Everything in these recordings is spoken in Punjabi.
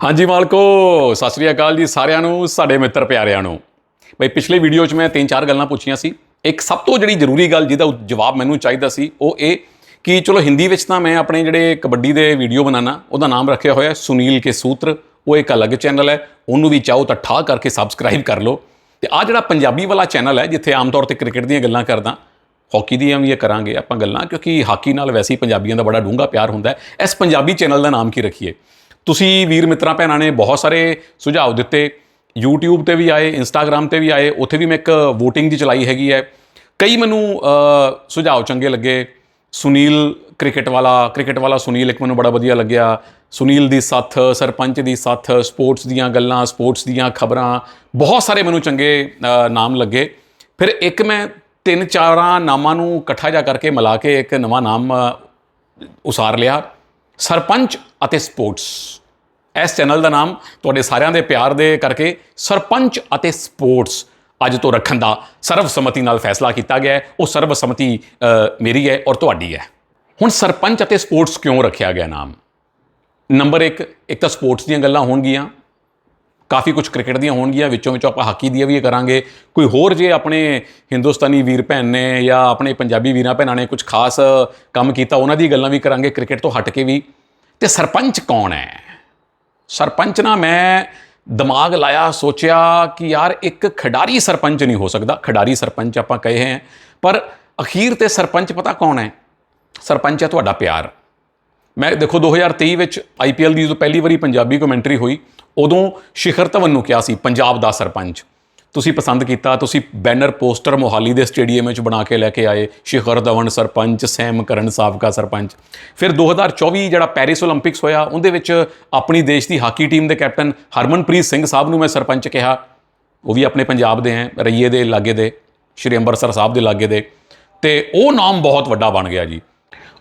ਹਾਂਜੀ ਮਾਲਕੋ, ਸਤਿ ਸ੍ਰੀ ਅਕਾਲ ਜੀ ਸਾਰਿਆਂ ਨੂੰ, ਸਾਡੇ ਮਿੱਤਰ ਪਿਆਰਿਆਂ ਨੂੰ। ਬਈ ਪਿਛਲੇ ਵੀਡੀਓ 'ਚ ਮੈਂ ਤਿੰਨ ਚਾਰ ਗੱਲਾਂ ਪੁੱਛੀਆਂ ਸੀ। ਇੱਕ ਸਭ ਤੋਂ ਜਿਹੜੀ ਜ਼ਰੂਰੀ ਗੱਲ ਜਿਹਦਾ ਜਵਾਬ ਮੈਨੂੰ ਚਾਹੀਦਾ ਸੀ, ਉਹ ਇਹ ਕਿ ਚਲੋ ਹਿੰਦੀ ਵਿੱਚ ਤਾਂ ਮੈਂ ਆਪਣੇ ਜਿਹੜੇ ਕਬੱਡੀ ਦੇ ਵੀਡੀਓ ਬਣਾਉਣਾ ਉਹਦਾ ਨਾਮ ਰੱਖਿਆ ਹੋਇਆ ਸੁਨੀਲ ਕੇ ਸੂਤਰ। ਉਹ ਇੱਕ ਅਲੱਗ ਚੈਨਲ ਹੈ, ਉਹਨੂੰ ਵੀ ਚਾਹੋ ਤਾਂ ਠਾ ਕਰਕੇ ਸਬਸਕ੍ਰਾਈਬ ਕਰ ਲਓ। ਤੇ ਆ ਜਿਹੜਾ ਪੰਜਾਬੀ ਵਾਲਾ ਚੈਨਲ ਹੈ, ਜਿੱਥੇ ਆਮ ਤੌਰ ਤੇ ਕ੍ਰਿਕਟ ਦੀਆਂ ਗੱਲਾਂ ਕਰਦਾ, ਹਾਕੀ ਦੀਆਂ ਵੀ ਇਹ ਕਰਾਂਗੇ ਆਪਾਂ ਗੱਲਾਂ, ਕਿਉਂਕਿ ਹਾਕੀ ਨਾਲ ਵੈਸੇ ਹੀ ਪੰਜਾਬੀਆਂ ਦਾ ਬੜਾ ਡੂੰਘਾ ਪਿਆਰ ਹੁੰਦਾ ਹੈ। ਇਸ ਪੰਜਾਬੀ ਚੈਨਲ ਦਾ ਨਾਮ ਕੀ ਰੱਖੀਏ? ਤੁਸੀਂ ਵੀਰ ਮਿੱਤਰਾਂ ਭੈਣਾਂ ਨੇ ਬਹੁਤ ਸਾਰੇ ਸੁਝਾਅ ਦਿੱਤੇ, YouTube ਤੇ ਵੀ ਆਏ, Instagram ਤੇ ਵੀ ਆਏ, ਉੱਥੇ ਵੀ ਮੈਂ ਇੱਕ VOTING ਦੀ ਚਲਾਈ ਹੈਗੀ ਹੈ। ਕਈ ਮੈਨੂੰ ਸੁਝਾਅ ਚੰਗੇ ਲੱਗੇ। ਸੁਨੀਲ ਕ੍ਰਿਕਟ ਵਾਲਾ ਕ੍ਰਿਕਟ ਵਾਲਾ ਸੁਨੀਲ ਇੱਕ ਮੈਨੂੰ ਬੜਾ ਵਧੀਆ ਲੱਗਿਆ। ਸੁਨੀਲ ਦੀ ਸੱਥ, ਸਰਪੰਚ ਦੀ ਸੱਥ, ਸਪੋਰਟਸ ਦੀਆਂ ਗੱਲਾਂ, ਸਪੋਰਟਸ ਦੀਆਂ ਖਬਰਾਂ, ਬਹੁਤ ਸਾਰੇ ਮੈਨੂੰ ਚੰਗੇ ਨਾਮ ਲੱਗੇ। ਫਿਰ ਇੱਕ ਮੈਂ ਤਿੰਨ ਚਾਰਾਂ ਨਾਮਾਂ ਨੂੰ ਇਕੱਠਾ ਜਾ ਕਰਕੇ ਮਿਲਾ ਕੇ ਇੱਕ ਨਵਾਂ ਨਾਮ ਉਸਾਰ ਲਿਆ। ਸਰਪੰਚ ਅਤੇ ਸਪੋਰਟਸ। ਇਸ ਚੈਨਲ ਦਾ ਨਾਮ ਤੁਹਾਡੇ ਸਾਰਿਆਂ ਦੇ ਪਿਆਰ ਦੇ ਕਰਕੇ ਸਰਪੰਚ ਅਤੇ ਸਪੋਰਟਸ ਅੱਜ ਤੋਂ ਰੱਖਣ ਦਾ ਸਰਵਸੰਮਤੀ ਨਾਲ ਫੈਸਲਾ ਕੀਤਾ ਗਿਆ ਹੈ। ਉਹ ਸਰਵਸੰਮਤੀ ਮੇਰੀ ਹੈ ਔਰ ਤੁਹਾਡੀ ਹੈ। ਹੁਣ ਸਰਪੰਚ ਅਤੇ ਸਪੋਰਟਸ ਕਿਉਂ ਰੱਖਿਆ ਗਿਆ ਨਾਮ? ਨੰਬਰ 1 ਇੱਕ ਤਾਂ ਸਪੋਰਟਸ ਦੀਆਂ ਗੱਲਾਂ ਹੋਣਗੀਆਂ। ਕਾਫੀ ਕੁਝ ਕ੍ਰਿਕਟ ਦੀਆਂ ਹੋਣਗੀਆਂ, ਵਿੱਚੋਂ ਵਿੱਚੋਂ ਆਪਾਂ ਹਾਕੀ ਦੀਆਂ ਵੀ ਕਰਾਂਗੇ। ਕੋਈ ਹੋਰ ਜੇ ਆਪਣੇ ਹਿੰਦੁਸਤਾਨੀ ਵੀਰ ਭੈਣ ਨੇ ਜਾਂ ਆਪਣੇ ਪੰਜਾਬੀ ਵੀਰਾਂ ਭੈਣਾਂ ਨੇ ਕੁਝ ਖਾਸ ਕੰਮ ਕੀਤਾ, ਉਹਨਾਂ ਦੀ ਗੱਲਾਂ ਵੀ ਕਰਾਂਗੇ। ਕ੍ਰਿਕਟ ਤੋਂ ਹਟ ਕੇ ਵੀ ਤੇ ਸਰਪੰਚ ਕੌਣ ਹੈ? ਸਰਪੰਚ ਨਾ ਮੈਂ ਦਿਮਾਗ ਲਾਇਆ, ਸੋਚਿਆ ਕਿ ਯਾਰ ਇੱਕ ਖਿਡਾਰੀ ਸਰਪੰਚ ਨਹੀਂ ਹੋ ਸਕਦਾ। ਖਿਡਾਰੀ ਸਰਪੰਚ ਆਪਾਂ ਕਹੇ ਹੈ, ਪਰ ਅਖੀਰ ਤੇ ਸਰਪੰਚ ਪਤਾ ਕੌਣ ਹੈ? ਸਰਪੰਚ ਹੈ ਤੁਹਾਡਾ ਪਿਆਰ। ਮੈਂ ਦੇਖੋ 2023 ਵਿੱਚ ਆਈਪੀਐਲ ਦੀ ਜਦੋਂ ਪਹਿਲੀ ਵਾਰੀ ਪੰਜਾਬੀ ਕਮੈਂਟਰੀ ਹੋਈ, ਉਦੋਂ ਸ਼ਿਖਰ ਧਵਨ ਨੂੰ ਕਿਹਾ ਸੀ, ਪੰਜਾਬ ਦਾ ਸਰਪੰਚ। ਤੁਸੀਂ ਪਸੰਦ ਕੀਤਾ, ਤੁਸੀਂ ਬੈਨਰ, ਪੋਸਟਰ ਮੋਹਾਲੀ ਦੇ ਸਟੇਡੀਅਮ ਵਿੱਚ ਬਣਾ ਕੇ ਲੈ ਕੇ ਆਏ, ਸ਼ਿਖਰ ਧਵਨ ਸਰਪੰਚ, ਸੈਮ ਕਰਨ ਸਾਬਕਾ ਸਰਪੰਚ। ਫਿਰ 2024 ਜਿਹੜਾ ਪੈਰਿਸ 올림픽ਸ ਹੋਇਆ, ਉਹਦੇ ਵਿੱਚ ਆਪਣੀ ਦੇਸ਼ ਦੀ ਹਾਕੀ ਟੀਮ ਦੇ ਕੈਪਟਨ ਹਰਮਨਪ੍ਰੀਤ ਸਿੰਘ ਸਾਹਿਬ ਨੂੰ ਮੈਂ ਸਰਪੰਚ ਕਿਹਾ। ਉਹ ਵੀ ਆਪਣੇ ਪੰਜਾਬ ਦੇ ਹੈ, ਰਈਏ ਦੇ ਲਾਗੇ ਦੇ, ਸ਼੍ਰੀ ਅੰਬਰਸਰ ਸਾਹਿਬ ਦੇ ਲਾਗੇ ਦੇ। ਤੇ ਉਹ ਨਾਮ ਬਹੁਤ ਵੱਡਾ ਬਣ ਗਿਆ ਜੀ।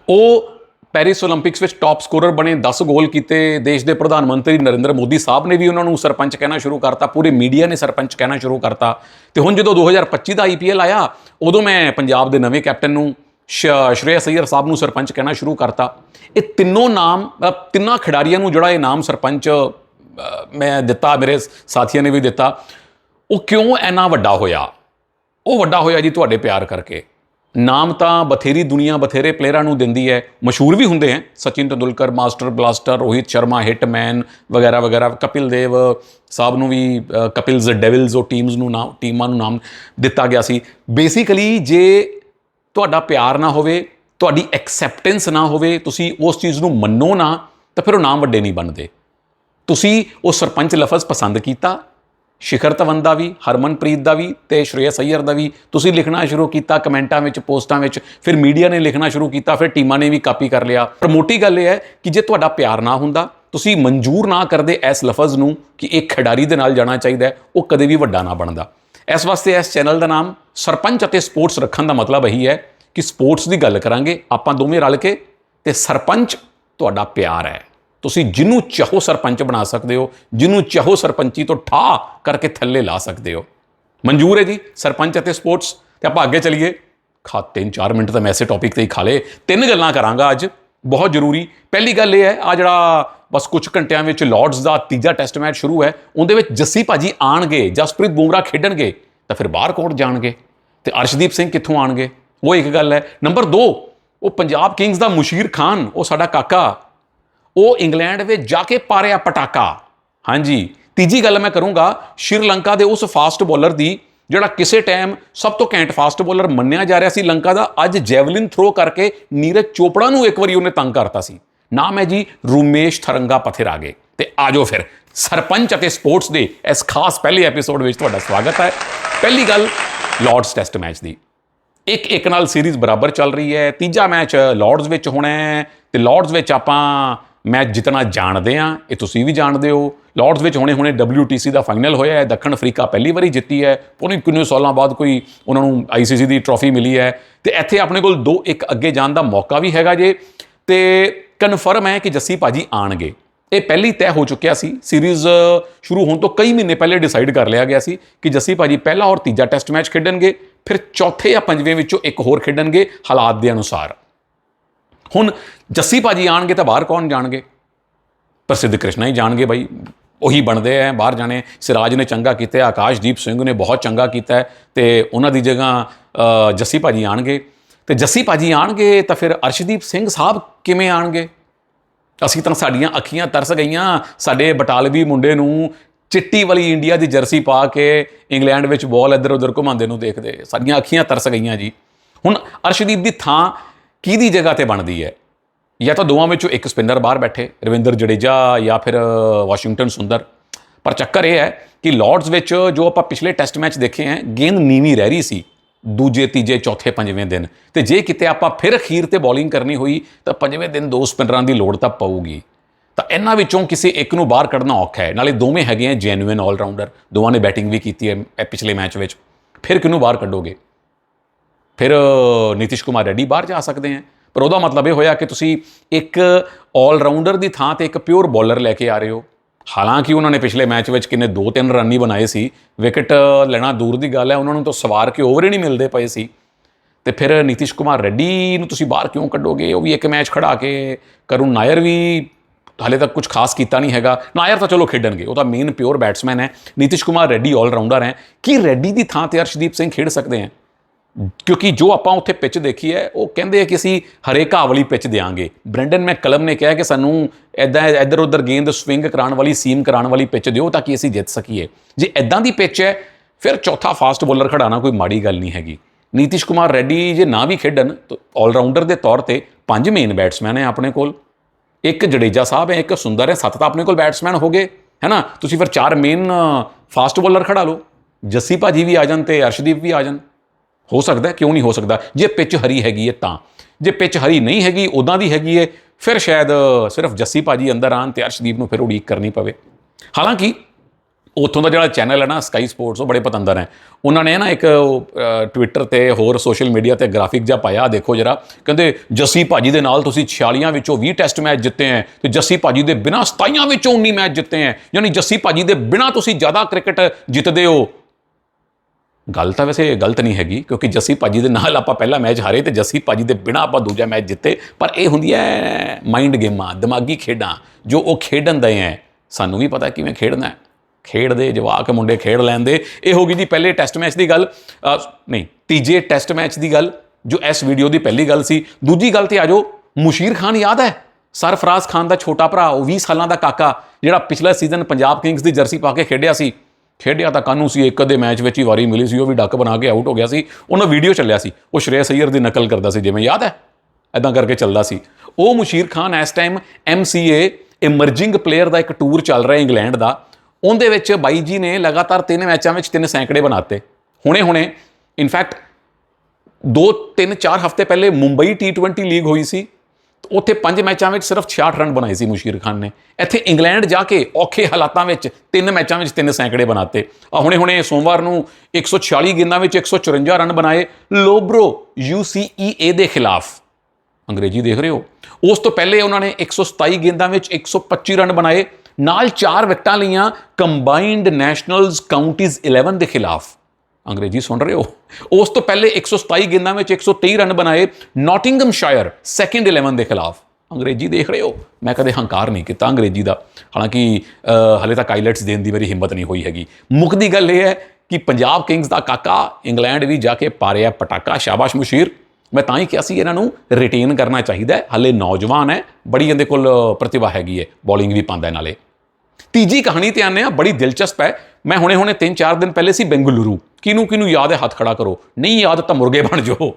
ਉਹ ਪੈਰਿਸ 올림픽ਸ ਵਿੱਚ ਟਾਪ ਸਕੋਰਰ ਬਣੇ 10 ਗੋਲ ਕੀਤੇ ਦੇਸ਼ ਦੇ ਪ੍ਰਧਾਨ ਮੰਤਰੀ ਨਰਿੰਦਰ ਮੋਦੀ ਸਾਹਿਬ ਨੇ ਵੀ ਉਹਨਾਂ ਨੂੰ ਸਰਪੰਚ ਕਹਿਣਾ ਸ਼ੁਰੂ ਕਰਤਾ, ਪੂਰੇ ਮੀਡੀਆ ਨੇ ਸਰਪੰਚ ਕਹਿਣਾ ਸ਼ੁਰੂ ਕਰਤਾ। ਤੇ ਹੁਣ ਜਦੋਂ 2025 ਦਾ ਆਈਪੀਐਲ ਆਇਆ, ਉਦੋਂ ਮੈਂ ਪੰਜਾਬ ਦੇ ਨਵੇਂ ਕੈਪਟਨ ਨੂੰ ਸ਼੍ਰੇਯਸ ਅਈਰ ਸਾਹਿਬ ਨੂੰ ਸਰਪੰਚ ਕਹਿਣਾ ਸ਼ੁਰੂ ਕਰਤਾ। ਇਹ ਤਿੰਨੋਂ ਨਾਮ ਤਿੰਨਾਂ ਖਿਡਾਰੀਆਂ ਨੂੰ ਜਿਹੜਾ ਇਹ ਨਾਮ ਸਰਪੰਚ ਮੈਂ ਦਿੱਤਾ, ਮੇਰੇ ਸਾਥੀਆਂ ਨੇ ਵੀ ਦਿੱਤਾ, ਉਹ ਕਿਉਂ ਐਨਾ ਵੱਡਾ ਹੋਇਆ? ਉਹ ਵੱਡਾ ਹੋਇਆ ਜੀ ਤੁਹਾਡੇ ਪਿਆਰ ਕਰਕੇ। ਨਾਮ ਤਾਂ ਬਥੇਰੀ ਦੁਨੀਆ ਬਥੇਰੇ ਪਲੇਅਰਾਂ ਨੂੰ ਦਿੰਦੀ ਹੈ। ਮਸ਼ਹੂਰ ਵੀ ਹੁੰਦੇ ਹੈ Sachin Tendulkar master blaster Rohit Sharma hitman ਵਗੈਰਾ ਵਗੈਰਾ ਕਪਿਲ ਦੇਵ ਸਾਹਿਬ ਨੂੰ ਵੀ ਅ, ਕਪਿਲਸ ਡੈਵਿਲਸ ਉਹ ਟੀਮਸ ਨੂੰ ਨਾਮ ਟੀਮਾਂ ਨੂੰ ਨਾਮ ਦਿੱਤਾ ਗਿਆ ਸੀ। ਬੇਸਿਕਲੀ ਜੇ ਤੁਹਾਡਾ ਪਿਆਰ ਨਾ ਹੋਵੇ ਤੁਹਾਡੀ ਐਕਸੈਪਟੈਂਸ ਨਾ ਹੋਵੇ ਤੁਸੀਂ ਉਸ ਚੀਜ਼ ਨੂੰ ਮੰਨੋ ਨਾ ਤਾਂ ਫਿਰ ਉਹ ਨਾਮ ਵੱਡੇ ਨਹੀਂ ਬਣਦੇ। ਤੁਸੀਂ ਉਹ ਸਰਪੰਚ ਲਫ਼ਜ਼ ਪਸੰਦ ਕੀਤਾ ਸ਼ਿਖਰ ਧਵਨ ਦਾ ਵੀ, ਹਰਮਨਪ੍ਰੀਤ ਦਾ ਵੀ ਤੇ ਸ਼੍ਰੇਯਸ ਅਈਅਰ ਦਾ ਵੀ। ਤੁਸੀਂ ਲਿਖਣਾ ਸ਼ੁਰੂ ਕੀਤਾ ਕਮੈਂਟਾਂ ਵਿੱਚ, ਪੋਸਟਾਂ ਵਿੱਚ, ਫਿਰ ਮੀਡੀਆ ਨੇ ਲਿਖਣਾ ਸ਼ੁਰੂ ਕੀਤਾ, ਫਿਰ ਟੀਮਾਂ ਨੇ ਵੀ ਕਾਪੀ ਕਰ ਲਿਆ। ਪਰ ਮੋਟੀ ਗੱਲ ਇਹ ਹੈ ਕਿ ਜੇ ਤੁਹਾਡਾ ਪਿਆਰ ਨਾ ਹੁੰਦਾ, ਤੁਸੀਂ ਮਨਜ਼ੂਰ ਨਾ ਕਰਦੇ ਇਸ ਲਫ਼ਜ਼ ਨੂੰ ਕਿ ਇੱਕ ਖਿਡਾਰੀ ਦੇ ਨਾਲ ਜਾਣਾ ਚਾਹੀਦਾ ਉਹ ਕਦੇ ਵੀ ਵੱਡਾ ਨਾ ਬਣਦਾ। ਇਸ ਵਾਸਤੇ ਇਸ ਚੈਨਲ ਦਾ ਨਾਮ ਸਰਪੰਚ ਅਤੇ ਸਪੋਰਟਸ ਰੱਖਣ ਦਾ ਮਤਲਬ ਇਹੀ ਹੈ ਕਿ ਸਪੋਰਟਸ ਦੀ ਗੱਲ ਕਰਾਂਗੇ, ਆਪਾਂ ਦੋਵੇਂ ਰਲ ਕੇ ਤੇ ਸਰਪੰਚ ਤੁਹਾਡਾ ਪਿਆਰ ਹੈ। ਤੁਸੀਂ ਜਿਹਨੂੰ ਚਾਹੋ ਸਰਪੰਚ ਬਣਾ ਸਕਦੇ ਹੋ, ਜਿਹਨੂੰ ਚਾਹੋ ਸਰਪੰਚੀ ਤੋਂ ਠਾ ਕਰਕੇ ਥੱਲੇ ਲਾ ਸਕਦੇ ਹੋ। ਮਨਜ਼ੂਰ ਹੈ ਜੀ, ਸਰਪੰਚ ਅਤੇ ਸਪੋਰਟਸ। ਤੇ ਆਪਾਂ ਅੱਗੇ ਚਲੀਏ। ਖਾ, ਤਿੰਨ ਚਾਰ ਮਿੰਟ ਤਾਂ ਮੈਂ ਐਸੇ ਟੌਪਿਕ ਤੇ ਹੀ ਖਾ ਲੇ ਤਿੰਨ ਗੱਲਾਂ ਕਰਾਂਗਾ ਅੱਜ। ਬਹੁਤ ਜ਼ਰੂਰੀ। ਪਹਿਲੀ ਗੱਲ ਇਹ ਹੈ ਆ ਜਿਹੜਾ ਬਸ ਕੁਝ ਘੰਟਿਆਂ ਵਿੱਚ ਲਾਰਡਸ ਦਾ ਤੀਜਾ ਟੈਸਟ ਮੈਚ ਸ਼ੁਰੂ ਹੈ, ਉਹਦੇ ਵਿੱਚ ਜੱਸੀ ਭਾਜੀ ਆਣਗੇ, ਜਸਪ੍ਰੀਤ ਬੂਮਰਾ ਖੇਡਣਗੇ, ਤਾਂ ਫਿਰ ਬਾਹਰ ਕੋਟ ਜਾਣਗੇ? ਤੇ ਅਰਸ਼ਦੀਪ ਸਿੰਘ ਕਿੱਥੋਂ ਆਣਗੇ? ਉਹ ਇੱਕ ਗੱਲ ਹੈ। ਨੰਬਰ 2 ਉਹ ਪੰਜਾਬ ਕਿੰਗਸ ਦਾ ਮੁਸ਼ੀਰ ਖਾਨ, ਉਹ ਸਾਡਾ ਕਾਕਾ। ਉਹ ਇੰਗਲੈਂਡ ਵਿੱਚ ਜਾ ਕੇ ਪਾਰਿਆ ਪਟਾਕਾ। ਹਾਂਜੀ, ਤੀਜੀ ਗੱਲ ਮੈਂ ਕਰੂੰਗਾ, ਸ਼੍ਰੀਲੰਕਾ ਦੇ ਉਸ ਫਾਸਟ ਬੋਲਰ ਦੀ, ਜਿਹੜਾ ਕਿਸੇ ਟਾਈਮ ਸਭ ਤੋਂ ਘੈਂਟ ਫਾਸਟ ਬੋਲਰ ਮੰਨਿਆ ਜਾ ਰਿਹਾ ਸੀ ਲੰਕਾ ਦਾ, ਅੱਜ ਜੈਵਲਿਨ ਥਰੋ ਕਰਕੇ ਨੀਰਜ ਚੋਪੜਾ ਨੂੰ ਇੱਕ ਵਾਰੀ ਉਹਨੇ ਤੰਗ ਕਰਤਾ ਸੀ। ਨਾਮ ਹੈ ਜੀ, ਰੂਮੇਸ਼ ਥਰੰਗਾ ਪਥਿਰਾਗੇ ਤੇ ਆਜੋ ਫਿਰ, ਸਰਪੰਚ ਅਤੇ ਸਪੋਰਟਸ ਦੇ ਇਸ ਖਾਸ ਪਹਿਲੇ ਐਪੀਸੋਡ ਵਿੱਚ ਤੁਹਾਡਾ ਸਵਾਗਤ ਹੈ। ਪਹਿਲੀ ਗੱਲ ਲਾਰਡਸ ਟੈਸਟ ਮੈਚ ਦੀ। ਇੱਕ ਇੱਕ ਨਾਲ ਸੀਰੀਜ਼ ਬਰਾਬਰ ਚੱਲ ਰਹੀ ਹੈ। ਤੀਜਾ ਮੈਚ ਲਾਰਡਸ ਵਿੱਚ ਹੋਣਾ ਹੈ। ਤੇ ਲਾਰਡਸ ਵਿੱਚ ਆਪਾਂ ਮੈਚ ਜਿੱਤਣਾ ਜਾਣਦੇ ਆ ਇਹ ਤੁਸੀਂ ਵੀ ਜਾਣਦੇ ਹੋ। ਲਾਰਡਸ ਵਿੱਚ ਹੁਣੇ ਹੁਣੇ WTC ਦਾ ਫਾਈਨਲ ਹੋਇਆ ਹੈ, ਦੱਖਣ ਅਫਰੀਕਾ ਪਹਿਲੀ ਵਾਰੀ ਜਿੱਤੀ ਹੈ। ਪੂਰੀ ਕਿੰਨੇ ਸਾਲਾਂ ਬਾਅਦ ਕੋਈ ਉਹਨਾਂ ਨੂੰ ICC ਦੀ ਟਰੋਫੀ ਮਿਲੀ ਹੈ। ਤੇ ਇੱਥੇ ਆਪਣੇ ਕੋਲ 2-1 ਅੱਗੇ ਜਾਣ ਦਾ ਮੌਕਾ ਵੀ ਹੈਗਾ ਜੇ। ਤੇ ਕਨਫਰਮ ਹੈ ਕਿ ਜੱਸੀ ਭਾਜੀ ਆਣਗੇ ਇਹ ਪਹਿਲੀ ਤੈਅ ਹੋ ਚੁੱਕਿਆ ਸੀ। ਸੀਰੀਜ਼ ਸ਼ੁਰੂ ਹੋਣ ਤੋਂ ਕਈ ਮਹੀਨੇ ਪਹਿਲੇ ਡਿਸਾਈਡ ਕਰ ਲਿਆ ਗਿਆ ਸੀ ਕਿ ਜੱਸੀ ਭਾਜੀ ਪਹਿਲਾ ਔਰ ਤੀਜਾ ਟੈਸਟ ਮੈਚ ਖੇਡਣਗੇ, ਫਿਰ ਚੌਥੇ ਜਾਂ ਪੰਜਵੇਂ ਵਿੱਚੋਂ ਇੱਕ ਹੋਰ ਖੇਡਣਗੇ ਹਾਲਾਤ ਦੇ ਅਨੁਸਾਰ। ਹੁਣ ਜੱਸੀ ਭਾਜੀ ਆਣਗੇ ਤਾਂ ਬਾਹਰ ਕੌਣ ਜਾਣਗੇ? ਪ੍ਰਸਿੱਧ ਕ੍ਰਿਸ਼ਨਾ ਹੀ ਜਾਣਗੇ ਬਾਈ ਉਹੀ ਬਣਦੇ ਆ ਬਾਹਰ ਜਾਣੇ। ਸਿਰਾਜ ਨੇ ਚੰਗਾ ਕੀਤਾ ਆਕਾਸ਼ਦੀਪ ਸਿੰਘ ਨੇ ਬਹੁਤ ਚੰਗਾ ਕੀਤਾ ਹੈ ਤੇ ਉਹਨਾਂ ਦੀ ਜਗ੍ਹਾ ਅ, ਜੱਸੀ ਭਾਜੀ ਆਣਗੇ। ਤੇ ਜੱਸੀ ਭਾਜੀ ਆਣਗੇ ਤਾਂ ਫਿਰ ਅਰਸ਼ਦੀਪ ਸਿੰਘ ਸਾਹਿਬ ਕਿਵੇਂ ਆਣਗੇ? ਅਸੀਂ ਤਾਂ ਸਾਡੀਆਂ ਅੱਖੀਆਂ ਤਰਸ ਗਈਆਂ ਸਾਡੇ ਬਟਾਲਵੀ ਮੁੰਡੇ ਨੂੰ ਚਿੱਟੀ ਵਾਲੀ ਇੰਡੀਆ ਦੀ ਜਰਸੀ ਪਾ ਕੇ ਇੰਗਲੈਂਡ ਵਿੱਚ ਬਾਲ ਇੱਧਰ ਉੱਧਰ ਘੁਮਾਉਂਦੇ ਨੂੰ ਦੇਖਦੇ। ਸਾਡੀਆਂ ਅੱਖੀਆਂ ਤਰਸ ਗਈਆਂ ਜੀ। ਹੁਣ ਅਰਸ਼ਦੀਪ ਦੀ ਥਾਂ ਕਿਹਦੀ ਜਗ੍ਹਾ ਤੇ ਬਣਦੀ ਹੈ? ਜਾਂ ਤਾਂ ਦੋਵਾਂ ਵਿੱਚੋਂ ਇੱਕ ਸਪਿਨਰ ਬਾਹਰ ਬੈਠੇ, ਰਵਿੰਦਰ ਜਡੇਜਾ ਜਾਂ ਫਿਰ ਵਾਸ਼ਿੰਗਟਨ ਸੁੰਦਰ। ਪਰ ਚੱਕਰ ਇਹ ਹੈ ਕਿ ਲਾਰਡਸ ਵਿੱਚ ਜੋ ਆਪਾਂ ਪਿਛਲੇ ਟੈਸਟ ਮੈਚ ਦੇਖੇ ਹੈ, ਗੇਂਦ ਨੀਵੀਂ ਰਹਿ ਰਹੀ ਸੀ ਦੂਜੇ, ਤੀਜੇ, ਚੌਥੇ, ਪੰਜਵੇਂ ਦਿਨ। ਤੇ ਜੇ ਕਿਤੇ ਆਪਾਂ ਫਿਰ ਅਖੀਰ ਤੇ ਬੋਲਿੰਗ ਕਰਨੀ ਹੋਈ, ਤਾਂ ਪੰਜਵੇਂ ਦਿਨ ਦੋ ਸਪਿਨਰਾਂ ਦੀ ਲੋੜ ਤਾਂ ਪਊਗੀ। ਤਾਂ ਇਹਨਾਂ ਵਿੱਚੋਂ ਕਿਸੇ ਇੱਕ ਨੂੰ ਬਾਹਰ ਕੱਢਣਾ ਔਖਾ ਹੈ। ਨਾਲੇ ਦੋਵੇਂ ਹੈਗੇ ਆ ਜੈਨੂਇਨ ਆਲਰਾਊਂਡਰ ਦੋਵਾਂ ਨੇ ਬੈਟਿੰਗ ਵੀ ਕੀਤੀ ਹੈ ਪਿਛਲੇ ਮੈਚ ਵਿੱਚ। ਫਿਰ ਕਿਹਨੂੰ ਬਾਹਰ ਕੱਢੋਗੇ? ਫਿਰ ਅ, ਨਿਤਿਸ਼ ਕੁਮਾਰ ਰੈਡੀ ਬਾਹਰ ਜਾ ਸਕਦੇ ਹੈ। ਪਰ ਉਹਦਾ ਮਤਲਬ ਇਹ ਹੋਇਆ ਕਿ ਤੁਸੀਂ ਇੱਕ ਆਲਰਾਊਂਡਰ ਦੀ ਥਾਂ ਤੇ ਇੱਕ ਪਿਓਰ ਬੋਲਰ ਲੈ ਕੇ ਆ ਰਹੇ ਹੋ। ਹਾਲਾਂਕਿ ਉਹਨਾਂ ਨੇ ਪਿਛਲੇ ਮੈਚ ਵਿੱਚ ਕਿੰਨੇ 2-3 ਰਨ ਹੀ ਬਣਾਏ ਸੀ। ਵਿਕਟ ਲੈਣਾ ਦੂਰ ਦੀ ਗੱਲ ਹੈ ਉਹਨਾਂ ਨੂੰ ਤਾਂ ਸਵਾਰ ਕੇ ਓਵਰ ਹੀ ਨਹੀਂ ਮਿਲਦੇ ਪਏ ਸੀ। ਤੇ ਫਿਰ ਨਿਤਿਸ਼ ਕੁਮਾਰ ਰੈਡੀ ਨੂੰ ਤੁਸੀਂ ਬਾਹਰ ਕਿਉਂ ਕੱਢੋਗੇ? ਉਹ ਵੀ ਇੱਕ ਮੈਚ ਖੜਾ ਕੇ ਕਰੁਣ ਨਾਇਰ ਵੀ ਹਾਲੇ ਤੱਕ ਕੁਝ ਖਾਸ ਕੀਤਾ ਨਹੀਂ ਹੈਗਾ। ਨਾਇਰ ਤਾਂ ਚਲੋ ਖੇਡਣਗੇ ਉਹ ਤਾਂ ਮੇਨ ਪਿਓਰ ਬੈਟਸਮੈਨ ਹੈ। ਨਿਤਿਸ਼ ਕੁਮਾਰ ਰੈਡੀ ਆਲਰਾਊਂਡਰ ਹੈ। ਕੀ ਰੈਡੀ ਦੀ ਥਾਂ ਤੇ ਅਰਸ਼ਦੀਪ ਸਿੰਘ ਖੇਡ ਸਕਦੇ ਹੈ? ਕਿਉਂਕਿ ਜੋ ਆਪਾਂ ਉੱਥੇ ਪਿੱਚ ਦੇਖੀ ਹੈ, ਉਹ ਕਹਿੰਦੇ ਆ ਕਿ ਅਸੀਂ ਹਰੇ ਘਾਹ ਵਾਲੀ ਪਿੱਚ ਦੇਾਂਗੇ ਬ੍ਰੈਂਡਨ ਮੈਕਲਮ ਨੇ ਕਿਹਾ ਕਿ ਸਾਨੂੰ ਐਦਾਂ ਇੱਧਰ ਉੱਧਰ ਗੇਂਦ ਸਵਿੰਗ ਕਰਾਉਣ ਵਾਲੀ ਸੀਮ ਕਰਾਉਣ ਵਾਲੀ ਪਿੱਚ ਦਿਓ ਤਾਂ ਕਿ ਅਸੀਂ ਜਿੱਤ ਸਕੀਏ। ਜੇ ਐਦਾਂ ਦੀ ਪਿੱਚ ਹੈ, ਫਿਰ ਚੌਥਾ ਫਾਸਟ ਬੋਲਰ ਖੜਾਣਾ ਕੋਈ ਮਾੜੀ ਗੱਲ ਨਹੀਂ ਹੈਗੀ। ਨੀਤਿਸ਼ ਕੁਮਾਰ ਰੈਡੀ ਜੇ ਨਾ ਵੀ ਖੇਡਣ, ਤਾਂ ਆਲਰਾਊਂਡਰ ਦੇ ਤੌਰ ਤੇ ਪੰਜ ਮੇਨ ਬੈਟਸਮੈਨ ਹੈ ਆਪਣੇ ਕੋਲ। ਇੱਕ ਜਡੇਜਾ ਸਾਹਿਬ ਹੈ, ਇੱਕ ਸੁੰਦਰ ਹੈ, ਸੱਤ ਤਾਂ ਆਪਣੇ ਕੋਲ ਬੈਟਸਮੈਨ ਹੋ ਗਏ, ਹੈ ਨਾ? ਤੁਸੀਂ ਫਿਰ ਚਾਰ ਮੇਨ ਫਾਸਟ ਬੋਲਰ ਖੜਾ ਲਓ। ਜੱਸੀ ਭਾਜੀ ਵੀ ਆ ਜਾਣ ਤੇ ਅਰਸ਼ਦੀਪ ਵੀ ਆ ਜਾਣ। ਹੋ ਸਕਦਾ ਕਿਉਂ ਨਹੀਂ ਹੋ ਸਕਦਾ? ਜੇ ਪਿੱਚ ਹਰੀ ਹੈਗੀ ਹੈ ਤਾਂ। ਜੇ ਪਿੱਚ ਹਰੀ ਨਹੀਂ ਹੈਗੀ ਉਦਾਂ ਦੀ ਹੈਗੀ ਹੈ ਫਿਰ ਸ਼ਾਇਦ ਸਿਰਫ ਜੱਸੀ ਭਾਜੀ ਅੰਦਰ ਆਣ ਤੇ ਅਰਸ਼ਦੀਪ ਨੂੰ ਫਿਰ ਉਡੀਕ ਕਰਨੀ ਪਵੇ। ਹਾਲਾਂਕਿ, ਉੱਥੋਂ ਦਾ ਜਿਹੜਾ ਚੈਨਲ ਹੈ ਨਾ ਸਕਾਈ ਸਪੋਰਟਸ ਉਹ ਬੜੇ ਪਤੰਦਰ ਹੈ। ਉਹਨਾਂ ਨੇ ਨਾ ਇੱਕ ਟਵਿੱਟਰ ਤੇ ਹੋਰ ਸੋਸ਼ਲ ਮੀਡੀਆ ਤੇ ਗ੍ਰਾਫਿਕ ਜਿਹਾ ਪਾਇਆ, ਦੇਖੋ ਜਰਾ। ਕਹਿੰਦੇ, ਜੱਸੀ ਭਾਜੀ ਦੇ ਨਾਲ ਤੁਸੀਂ 46 ਵਿੱਚੋਂ 20 ਟੈਸਟ ਮੈਚ ਜਿੱਤੇ ਹੈ ਤੇ ਜੱਸੀ ਭਾਜੀ ਦੇ ਬਿਨਾਂ 27 ਵਿੱਚੋਂ 19 ਮੈਚ ਜਿੱਤੇ ਹੈ। ਯਾਨੀ ਜੱਸੀ ਭਾਜੀ ਦੇ ਬਿਨਾਂ ਤੁਸੀਂ ਜ਼ਿਆਦਾ ਕ੍ਰਿਕਟ ਜਿੱਤਦੇ ਹੋ। ਗੱਲ ਤਾਂ ਵੈਸੇ ਗਲਤ ਨਹੀਂ ਹੈਗੀ, ਕਿਉਂਕਿ ਜੱਸੀ ਭਾਜੀ ਦੇ ਨਾਲ ਆਪਾਂ ਪਹਿਲਾ ਮੈਚ ਹਾਰੇ ਤੇ ਜੱਸੀ ਭਾਜੀ ਦੇ ਬਿਨਾਂ ਆਪਾਂ ਦੂਜਾ ਮੈਚ ਜਿੱਤੇ। ਪਰ ਇਹ ਹੁੰਦੀਆਂ ਮਾਈਂਡ ਗੇਮਾਂ ਦਿਮਾਗੀ ਖੇਡਾਂ, ਜੋ ਉਹ ਖੇਡਣ ਦੇ ਹੈ ਸਾਨੂੰ ਵੀ ਪਤਾ ਕਿਵੇਂ ਖੇਡਣਾ ਹੈ ਖੇਡਦੇ ਜਵਾਕ, ਮੁੰਡੇ ਖੇਡ ਲੈਂਦੇ ਇਹ ਹੋ ਗਈ ਜੀ ਪਹਿਲੇ ਟੈਸਟ ਮੈਚ ਦੀ ਗੱਲ ਨਹੀਂ, ਤੀਜੇ ਟੈਸਟ ਮੈਚ ਦੀ ਗੱਲ, ਜੋ ਇਸ ਵੀਡੀਓ ਦੀ ਪਹਿਲੀ ਗੱਲ ਸੀ। ਦੂਜੀ ਗੱਲ ਤੇ ਆ ਜਾਓ, ਮੁਸ਼ੀਰ ਖਾਨ ਯਾਦ ਹੈ ਸਰਫਰਾਜ਼ ਖਾਨ ਦਾ ਛੋਟਾ ਭਰਾ, ਉਹ 20 ਸਾਲਾਂ ਦਾ ਕਾਕਾ, ਜਿਹੜਾ ਪਿਛਲਾ ਸੀਜ਼ਨ ਪੰਜਾਬ ਕਿੰਗਸ ਦੀ ਜਰਸੀ ਪਾ ਕੇ ਖੇਡਿਆ ਸੀ। ਖੇਡਿਆ ਤਾਂ ਕਾਨੂੰ ਸੀ, ਇੱਕ ਅੱਧੇ ਮੈਚ ਵਿੱਚ ਹੀ ਵਾਰੀ ਮਿਲੀ ਸੀ, ਉਹ ਵੀ ਡੱਕ ਬਣਾ ਕੇ ਆਊਟ ਹੋ ਗਿਆ ਸੀ। ਉਹਨਾਂ ਵੀਡੀਓ ਚੱਲਿਆ ਸੀ, ਉਹ ਸ਼੍ਰੇਯਸ ਅਈਅਰ ਦੀ ਨਕਲ ਕਰਦਾ ਸੀ, ਜਿਵੇਂ ਯਾਦ ਹੈ? ਐਦਾਂ ਕਰਕੇ ਚੱਲਦਾ ਸੀ। ਉਹ ਮੁਸ਼ੀਰ ਖਾਨ ਇਸ ਟਾਈਮ MCA ਇਮਰਜਿੰਗ ਪਲੇਅਰ ਦਾ ਇੱਕ ਟੂਰ ਚੱਲ ਰਿਹਾ ਇੰਗਲੈਂਡ ਦਾ। ਉਹਦੇ ਵਿੱਚ ਬਾਈ ਜੀ ਨੇ ਲਗਾਤਾਰ ਤਿੰਨ ਮੈਚਾਂ ਵਿੱਚ ਤਿੰਨ ਸੈਂਕੜੇ ਬਣਾਤੇ। ਹੁਣੇ ਹੁਣੇ ਇਨਫੈਕਟ ਦੋ, ਤਿੰਨ, ਚਾਰ ਹਫ਼ਤੇ ਪਹਿਲੇ ਮੁੰਬਈ T20 ਲੀਗ ਹੋਈ ਸੀ। ਉੱਥੇ ਪੰਜ ਮੈਚਾਂ ਵਿੱਚ ਸਿਰਫ 66 ਰਨ ਬਣਾਏ ਸੀ ਮੁਸ਼ੀਰ ਖਾਨ ਨੇ। ਇੱਥੇ ਇੰਗਲੈਂਡ ਜਾ ਕੇ ਔਖੇ ਹਾਲਾਤਾਂ ਵਿੱਚ ਤਿੰਨ ਮੈਚਾਂ ਵਿੱਚ ਤਿੰਨ ਸੈਂਕੜੇ ਬਣਾਤੇ। ਆ ਹੁਣੇ ਹੁਣੇ ਸੋਮਵਾਰ ਨੂੰ 146 ਗੇਂਦਾਂ ਵਿੱਚ 154 ਰਨ ਬਣਾਏ ਲੋਬਰੋ UCEA ਦੇ ਖਿਲਾਫ। ਅੰਗਰੇਜ਼ੀ ਦੇਖ ਰਹੇ ਹੋ। ਉਸ ਤੋਂ ਪਹਿਲੇ ਉਹਨਾਂ ਨੇ 127 ਗੇਂਦਾਂ ਵਿੱਚ 125 ਰਨ ਬਣਾਏ। ਨਾਲ ਚਾਰ ਵਿਕਟਾਂ ਲਈਆਂ ਕੰਬਾਈਨਡ ਨੈਸ਼ਨਲਸ ਕਾਉਂਟੀਜ਼ 11 ਦੇ ਖਿਲਾਫ। ਅੰਗਰੇਜ਼ੀ ਸੁਣ ਰਹੇ ਹੋ? ਉਸ ਤੋਂ ਪਹਿਲੇ 127 ਗੇਂਦਾਂ ਵਿੱਚ 123 ਰਨ ਬਣਾਏ ਨੌਟਿੰਗਮਸ਼ਾਇਰ ਸੈਕੰਡ 11 ਦੇ ਖਿਲਾਫ। ਅੰਗਰੇਜ਼ੀ ਦੇਖ ਰਹੇ ਹੋ? ਮੈਂ ਕਦੇ ਹੰਕਾਰ ਨਹੀਂ ਕੀਤਾ ਅੰਗਰੇਜ਼ੀ ਦਾ। ਹਾਲਾਂਕਿ ਅ, ਹਲੇ ਤੱਕ ਆਈਲੈਟਸ ਦੇਣ ਦੀ ਮੇਰੀ ਹਿੰਮਤ ਨਹੀਂ ਹੋਈ ਹੈਗੀ। ਮੁੱਕਦੀ ਗੱਲ ਇਹ ਹੈ ਕਿ ਪੰਜਾਬ ਕਿੰਗਸ ਦਾ ਕਾਕਾ ਇੰਗਲੈਂਡ ਵੀ ਜਾ ਕੇ ਪਾਰਿਆ ਪਟਾਕਾ। ਸ਼ਾਬਾਸ਼ ਮੁਸ਼ੀਰ। ਮੈਂ ਤਾਂ ਹੀ ਕਿਹਾ ਸੀ ਇਹਨਾਂ ਨੂੰ ਰਿਟੇਨ ਕਰਨਾ ਚਾਹੀਦਾ ਹੈ। ਹਲੇ ਨੌਜਵਾਨ ਹੈ। ਬੜੀ ਇਹਦੇ ਕੋਲ ਪ੍ਰਤਿਭਾ ਹੈਗੀ ਹੈ। ਬੋਲਿੰਗ ਵੀ ਪਾਉਂਦਾ ਹੈ ਨਾਲੇ। ਤੀਜੀ ਕਹਾਣੀ ਤੇ ਆਨੇ ਆ ਬੜੀ ਦਿਲਚਸਪ ਹੈ। ਮੈਂ ਹੁਣੇ ਹੁਣੇ 3-4 ਦਿਨ ਪਹਿਲੇ ਸੀ ਬੈਂਗਲੁਰੂ। ਕਿਨੂੰ ਕਿਨੂੰ ਯਾਦ ਹੈ? ਹੱਥ ਖੜਾ ਕਰੋ। ਨਹੀਂ ਯਾਦ ਤਾਂ ਮੁਰਗੇ ਬਣ ਜਾਓ।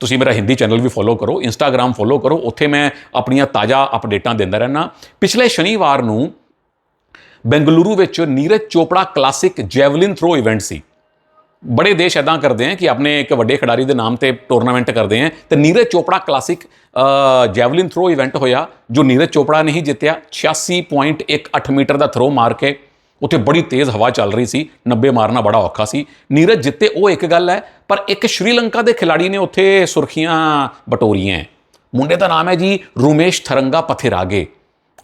ਤੁਸੀਂ ਮੇਰਾ ਹਿੰਦੀ ਚੈਨਲ ਵੀ ਫੋਲੋ ਕਰੋ ਇੰਸਟਾਗ੍ਰam ਫੋਲੋ ਕਰੋ। ਉੱਥੇ ਮੈਂ ਆਪਣੀਆਂ ਤਾਜ਼ਾ ਅਪਡੇਟਾਂ ਦਿੰਦਾ ਰਹਿਣਾ ਪਿਛਲੇ ਸ਼ਨੀਵਾਰ ਨੂੰ ਬੈਂਗਲੁਰੂ ਵਿੱਚ Neeraj Chopra classic javelin throw event ਸੀ। ਬੜੇ ਦੇਸ਼ ਐਦਾਂ ਕਰਦੇ ਆ ਕਿ ਆਪਣੇ ਇੱਕ ਵੱਡੇ ਖਿਡਾਰੀ ਦੇ ਨਾਮ ਤੇ ਟੂਰਨਾਮੈਂਟ ਕਰਦੇ ਆ ਤੇ Neeraj Chopra classic javelin throw event ਹੋਇਆ, ਜੋ ਨੀਰਜ ਚੋਪੜਾ ਨੇ ਹੀ ਜਿੱਤਿਆ 86.18 ਮੀਟਰ ਦਾ ਥਰੋ ਮਾਰ ਕੇ, ਉੱਥੇ ਬੜੀ ਤੇਜ਼ ਹਵਾ ਚੱਲ ਰਹੀ ਸੀ 90 ਮਾਰਨਾ ਬੜਾ ਔਖਾ ਸੀ। ਨੀਰਜ ਜਿੱਤੇ, ਉਹ ਇੱਕ ਗੱਲ ਹੈ, ਪਰ ਇੱਕ ਸ਼੍ਰੀਲੰਕਾ ਦੇ ਖਿਡਾਰੀ ਨੇ ਉੱਥੇ ਸੁਰਖੀਆਂ ਬਟੋਰੀਆਂ ਹੈ। ਮੁੰਡੇ ਦਾ ਨਾਮ ਹੈ ਜੀ ਰੁਮੇਸ਼ ਥਰੰਗਾ ਪਥਿਰਾਗੇ।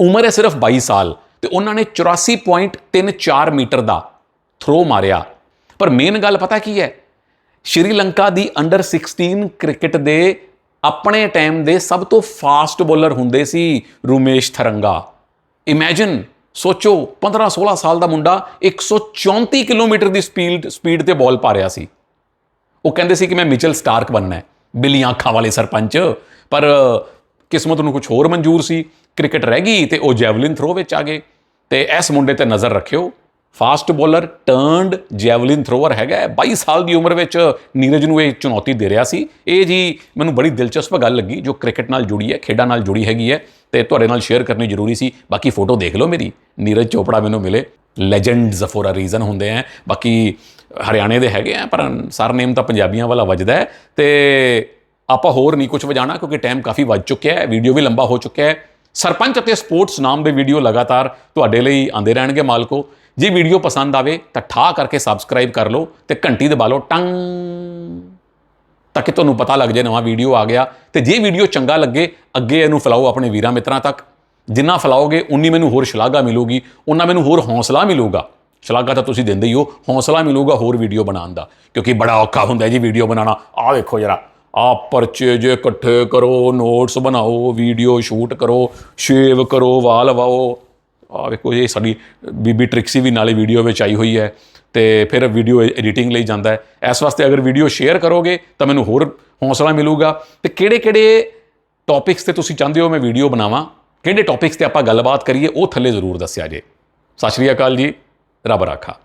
ਉਮਰ ਹੈ ਸਿਰਫ 22 ਸਾਲ ਤੇ ਉਹਨਾਂ ਨੇ 84.34 ਮੀਟਰ ਦਾ ਥਰੋ ਮਾਰਿਆ। ਪਰ ਮੇਨ ਗੱਲ ਪਤਾ ਕੀ ਹੈ? ਸ਼੍ਰੀਲੰਕਾ ਦੀ ਅੰਡਰ 16 ਕ੍ਰਿਕਟ ਦੇ ਆਪਣੇ ਟਾਈਮ ਦੇ ਸਭ ਤੋਂ ਫਾਸਟ ਬੋਲਰ ਹੁੰਦੇ ਸੀ ਰੂਮੇਸ਼ ਥਰੰਗਾ। ਇਮੇਜਿਨ ਸੋਚੋ 15 16 ਸਾਲ ਦਾ ਮੁੰਡਾ 134 ਕਿਲੋਮੀਟਰ ਦੀ ਸਪੀਡ ਸਪੀਡ ਤੇ ਬਾਲ ਪਾ ਰਿਹਾ ਸੀ। ਉਹ ਕਹਿੰਦੇ ਸੀ ਕਿ ਮੈਂ ਮਿਚਲ ਸਟਾਰਕ ਬਣਨਾ ਹੈ। ਬਿੱਲੀਆਂ ਅੱਖਾਂ ਵਾਲੇ ਸਰਪੰਚ। ਪਰ, ਕਿਸਮਤ ਨੂੰ ਕੁਝ ਹੋਰ ਮਨਜ਼ੂਰ ਸੀ। ਕ੍ਰਿਕਟ ਰਹਿ ਗਈ ਤੇ ਉਹ ਜੈਵਲਿਨ ਥਰੋ ਵਿੱਚ ਆ ਗਏ। ਤੇ ਇਸ ਮੁੰਡੇ ਤੇ ਨਜ਼ਰ ਰੱਖਿਓ। Fast bowler turned javelin thrower ਹੈਗਾ ਹੈ। 22 ਸਾਲ ਦੀ ਉਮਰ ਵਿੱਚ ਨੀਰਜ ਨੂੰ ਇਹ ਚੁਣੌਤੀ ਦੇ ਰਿਹਾ ਸੀ। ਇਹ ਜੀ ਮੈਨੂੰ ਬੜੀ ਦਿਲਚਸਪ ਗੱਲ ਲੱਗੀ, ਜੋ ਕ੍ਰਿਕਟ ਨਾਲ ਜੁੜੀ ਹੈ, ਖੇਡਾਂ ਨਾਲ ਜੁੜੀ ਹੈਗੀ ਹੈ ਤੇ ਤੁਹਾਡੇ ਨਾਲ ਸ਼ੇਅਰ ਕਰਨੀ ਜ਼ਰੂਰੀ ਸੀ। ਬਾਕੀ ਫੋਟੋ ਦੇਖ ਲਓ ਮੇਰੀ। ਨੀਰਜ ਚੋਪੜਾ ਮੈਨੂੰ ਮਿਲੇ। ਲੈਜੈਂਡ ਜ਼ਫੋਰਾ ਰੀਜ਼ਨ ਹੁੰਦੇ ਆ। ਬਾਕੀ ਹਰਿਆਣੇ ਦੇ ਹੈਗੇ ਆ, ਪਰ ਸਰਨੇਮ ਤਾਂ ਪੰਜਾਬੀਆਂ ਵਾਲਾ ਵੱਜਦਾ ਹੈ। ਤੇ ਆਪਾਂ ਹੋਰ ਨਹੀਂ ਕੁਝ ਵਜਾਣਾ ਕਿਉਂਕਿ ਟਾਈਮ ਕਾਫੀ ਵੱਜ ਚੁੱਕਿਆ ਹੈ। ਵੀਡੀਓ ਵੀ ਲੰਬਾ ਹੋ ਚੁੱਕਿਆ ਹੈ। ਸਰਪੰਚ ਅਤੇ ਸਪੋਰਟਸ ਨਾਮ ਦੇ ਵੀਡੀਓ ਲਗਾਤਾਰ ਤੁਹਾਡੇ ਲਈ ਆਉਂਦੇ ਰਹਿਣਗੇ ਮਾਲਕੋ। ਜੇ ਵੀਡੀਓ ਪਸੰਦ ਆਵੇ ਤਾਂ ਠਾ ਕਰਕੇ ਸਬਸਕ੍ਰਾਈਬ ਕਰ ਲਓ ਤੇ ਘੰਟੀ ਦਬਾ ਲਓ, ਟੰਗ। ਤਾਂ ਕਿ ਤੁਹਾਨੂੰ ਪਤਾ ਲੱਗ ਜਾਏ ਨਵਾਂ ਵੀਡੀਓ ਆ ਗਿਆ। ਤੇ ਜੇ ਵੀਡੀਓ ਚੰਗਾ ਲੱਗੇ, ਅੱਗੇ ਇਹਨੂੰ ਫੈਲਾਓ ਆਪਣੇ ਵੀਰਾਂ ਮਿੱਤਰਾਂ ਤੱਕ। ਜਿੰਨਾ ਫੈਲਾਓਗੇ, ਉਨੀ ਮੈਨੂੰ ਹੋਰ ਸ਼ਲਾਘਾ ਮਿਲੂਗੀ ਉਹਨਾਂ ਮੈਨੂੰ ਹੋਰ ਹੌਸਲਾ ਮਿਲੂਗਾ। ਸ਼ਲਾਘਾ ਤਾਂ ਤੁਸੀਂ ਦਿੰਦੇ ਹੀ ਹੋ, ਹੌਸਲਾ ਮਿਲੂਗਾ ਹੋਰ ਵੀਡੀਓ ਬਣਾਉਣ ਦਾ। ਕਿਉਂਕਿ ਬੜਾ ਔਖਾ ਹੁੰਦਾ ਜੀ ਵੀਡੀਓ ਬਣਾਉਣਾ। ਆਹ ਵੇਖੋ ਜਰਾ, ਆਹ ਪਰਚੇ ਜੇ ਇਕੱਠੇ ਕਰੋ ਨੋਟਸ ਬਣਾਓ ਵੀਡੀਓ ਸ਼ੂਟ ਕਰੋ ਸ਼ੇਵ ਕਰੋ ਵਾਲ ਲਵਾਓ। ਆ ਵੇਖੋ, ਇਹ ਸਾਡੀ ਬੀਬੀ ਟ੍ਰਿਕਸੀ ਵੀ ਨਾਲੇ ਵੀਡੀਓ ਵਿੱਚ ਆਈ ਹੋਈ ਹੈ ਤੇ ਫਿਰ ਵੀਡੀਓ ਐਡੀਟਿੰਗ ਲਈ ਜਾਂਦਾ ਹੈ। ਇਸ ਵਾਸਤੇ ਅਗਰ ਵੀਡੀਓ ਸ਼ੇਅਰ ਕਰੋਗੇ ਤਾਂ ਮੈਨੂੰ ਹੋਰ ਹੌਸਲਾ ਮਿਲੂਗਾ। ਤੇ ਕਿਹੜੇ ਕਿਹੜੇ ਟੌਪਿਕਸ ਤੇ ਤੁਸੀਂ ਚਾਹੁੰਦੇ ਹੋ ਮੈਂ ਵੀਡੀਓ ਬਣਾਵਾਂ? ਕਿਹੜੇ ਟੌਪਿਕਸ ਤੇ ਆਪਾਂ ਗੱਲਬਾਤ ਕਰੀਏ? ਉਹ ਥੱਲੇ ਜ਼ਰੂਰ ਦੱਸਿਆ ਜੇ। ਸਤਿ ਸ਼੍ਰੀ ਅਕਾਲ ਜੀ। ਰੱਬ ਰਾਖਾ।